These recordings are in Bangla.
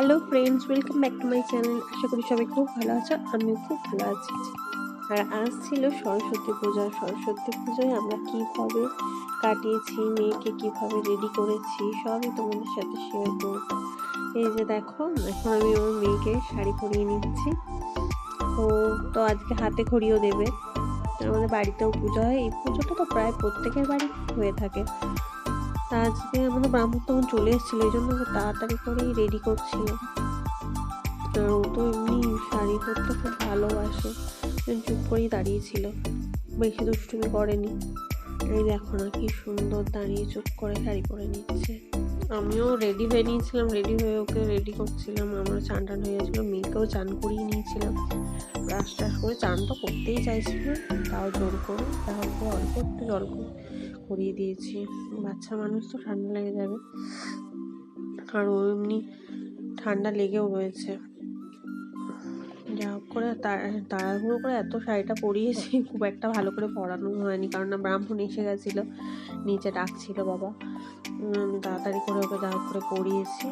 Hello friends welcome back to my channel আশা করি সবাই খুব ভালো আছো, আমিও খুব ভালো আছি। আর আজ ছিল সরস্বতী পূজা। সরস্বতী পুজোয় আমরা কীভাবে কাটিয়েছি, মেয়েকে কীভাবে রেডি করেছি, সবই তোমাদের সাথে শেয়ার করব। এই যে দেখো, এখন আমি ওর মেয়েকে শাড়ি পরিয়ে নিচ্ছি। ও তো আজকে হাতে খড়িও দেবে। আমাদের বাড়িতেও পুজো হয়। এই পুজোটা তো প্রায় প্রত্যেকের বাড়ি হয়ে থাকে। তা আজকে আমাদের ব্রাহ্মণ তখন চলে এসেছিল, এই জন্য তাড়াতাড়ি করেই রেডি করছিল আর ও তো এমনি শাড়ি পরতে খুব ভালোবাসে চুপ করেই দাঁড়িয়েছিল বেশি দুষ্টুমি করেনি। এই দেখো না কি সুন্দর দাঁড়িয়ে চুপ করে শাড়ি পরে নিচ্ছে। আমিও রেডি হয়ে নিয়েছিলাম রেডি হয়ে ওকে রেডি করছিলাম। আমার চান টান হয়ে গেছিল মেয়েকেও চান করিয়ে নিয়েছিলাম। ব্রাশ টাশ করে চান তো করতেই চাইছিল তাও জোর করে তারপর অল্প একটু জল করে করিয়ে দিয়েছি। বাচ্চা মানুষ তো ঠান্ডা লেগে যাবে। আর ও এমনি ঠান্ডা লেগেও রয়েছে। যা হোক করে তাড়া- তাড়াহুড়ো করে এত শাড়িটা পরিয়েছি, খুব একটা ভালো করে পরানো হয়নি। কারণ না, ব্রাহ্মণ এসে গেছিল, নিচে ডাকছিল বাবা। তাড়াতাড়ি করে ওকে যা হোক করে পরিয়েছি।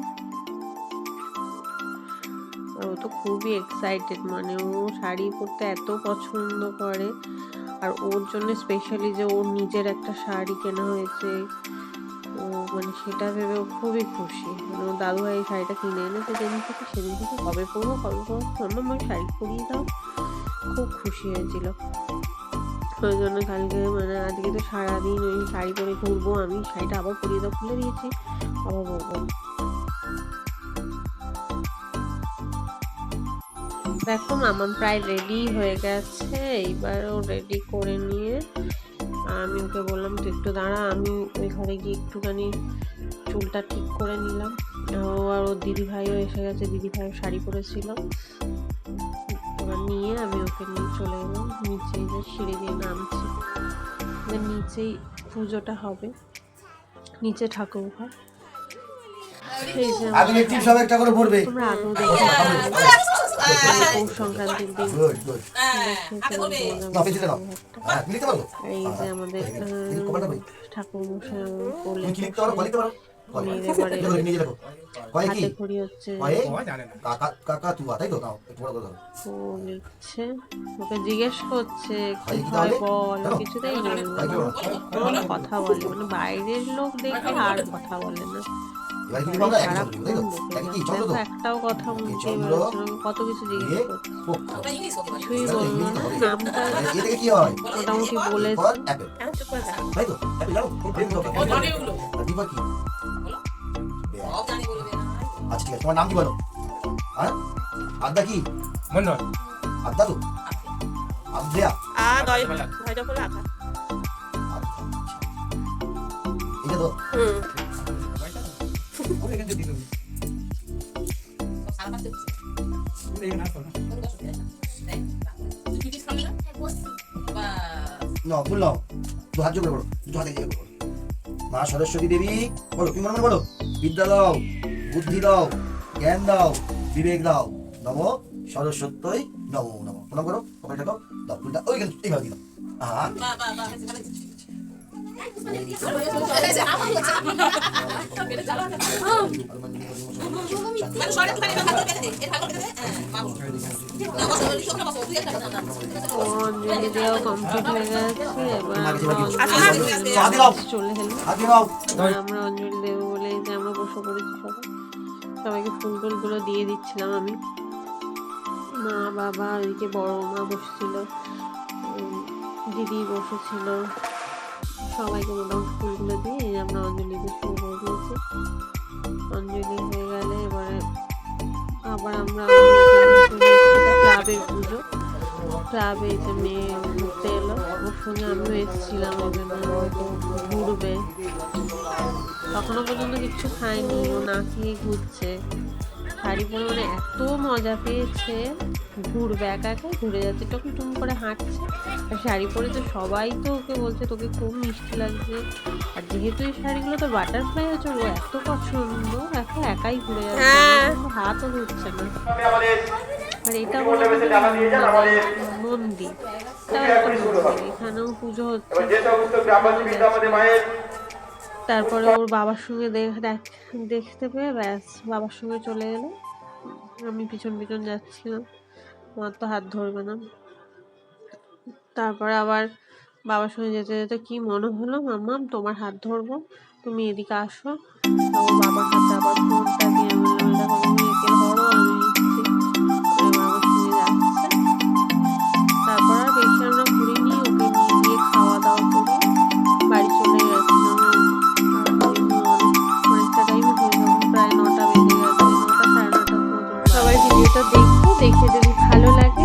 ও তো খুবই এক্সাইটেড মানে ও শাড়ি পরতে এত পছন্দ করে। আর ওর জন্য স্পেশালি যে ওর নিজের একটা শাড়ি কেনা হয়েছে, ও মানে সেটা ভেবে ও খুবই খুশি। মানে ওর দাদু ভাই এই শাড়িটা কিনে এনেছে, যেদিন থেকে সেদিন থেকে কবে পরবো কবে পরবো আমার আমাকে শাড়ি পরিয়ে দাও। খুব খুশি হয়েছিল। ওই জন্য কালকে মানে আজকে তো সারাদিন ওই শাড়ি পরে ঘুরবো, আমি শাড়িটা আবার পরিয়ে দাও, খুলে দিয়েছি, আবার বলব দেখো মামা প্রায় রেডি হয়ে গেছে। এইবারও রেডি করে নিয়ে আমি ওকে বললাম, তুই একটু দাঁড়া, আমি ওই ঘরে গিয়ে একটুখানি চুলটা ঠিক করে নিলাম। ও আর ওর দিদি ভাইও এসে গেছে দিদি ভাইও শাড়ি পরেছিল। নিয়ে আমি ওকে নিয়ে চলে এলাম, নিচে যে সিঁড়ি দিয়ে নামছি। নিচেই পুজোটা হবে, নিচে ঠাকুর ঘর যে টিপ সব একটা করে পড়বে। ঠাকুর মশাই করলে তুমি কি লিখতে পারো বলিতে পারো বলো। মেয়ের এবারে লিখো, নিজে লেখো কয় কি? হাতে খড়ি হচ্ছে। কয়ে? কাকা কাকা তুয়া তাই তো? নাও একটু বড় করে ধরো। ও লিখছে ওকে জিজ্ঞেস করছে কি হয়? বল? কিছুতেই? কোনো কথা বলে মানে বাইরের লোক দেখে আর কথা বলে না। এবার আমরা তাই তো বকে কি চন্দ্র একটাও কথা। কত কিছু জিজ্ঞেস করছে। কিছুই বলল না। নামটা কি হয়? মোটামুটি তাই তো? অ্যাপেল কি? আচ্ছা ঠিক আছে। তোমার নাম কি বলো? হ্যাঁ? আদ্দা কি? মন্ডল। আদ্দা তো? আদ্রিয়া? এটা তো। নাও দু হাত জোগাড় করো দুটো হাতে জোগাড় করো মা সরস্বতী দেবী বলো তুমি মনে মনে বলো? বিদ্যা দাও। বুদ্ধি দাও জ্ঞান দাও বিবেক দাও। নম সরস্বতী নমো নম। প্রণাম করো কপালটা দাও দাও ফুলটা। ওই গেল এইভাবে হয়ে আচ্ছা, এবার আমরা অঞ্জলি দেবো বলে আমরা বসে পড়েছি সবাই সবাইকে ফুল টুলগুলো দিয়ে দিচ্ছিলাম আমি। মা, বাবা ওইদিকে বড় মা বসেছিল দিদি বসেছিল। সবাইকে মোটামুটি ফুলগুলো দিয়ে আমরা অঞ্জলি দিয়ে শুরু করে দিয়েছি। অঞ্জলি হয়ে গেলে এবারে আবার আমরা ক্লাবের পুজো ক্লাবে যে মেয়ে ঘুরতে এলো। ওর সঙ্গে আমিও এসেছিলাম জন্য ঘুরবে তখনও পর্যন্ত কিচ্ছু খায়নি ও না খেয়ে ঘুরছে। শাড়ি পরে মানে এত মজা পেয়েছে। ঘুরবে একা একা ঘুরে যাচ্ছে টুকুন টুম করে হাঁটছে। আর শাড়ি পরে তো সবাই তো ওকে বলছে তোকে খুব মিষ্টি লাগছে। আর যেহেতু এই শাড়িগুলো তো বাটারফ্লাই হচ্ছে ও এত পছন্দ একা একাই ঘুরে যাচ্ছে। হ্যাঁ। হাতও ঘুরছে না। আর এটা হলো মন্দির মন্দির। এখানেও পুজো হচ্ছে। তারপরে ওর বাবার সঙ্গে দেখ- দেখ- দেখতে পেয়ে ব্যাস, বাবার সঙ্গে চলে এলো। আমি পিছন পিছন যাচ্ছিলাম, আমার তো হাত ধরবে না। তারপরে আবার বাবার সঙ্গে যেতে যেতে কি মনে হলো, মাম্মাম, তোমার হাত ধরবো, তুমি এদিকে আসো। ওর বাবার হাতে আবার ফোনটা দিয়ে আমি দেখে যদি ভালো লাগে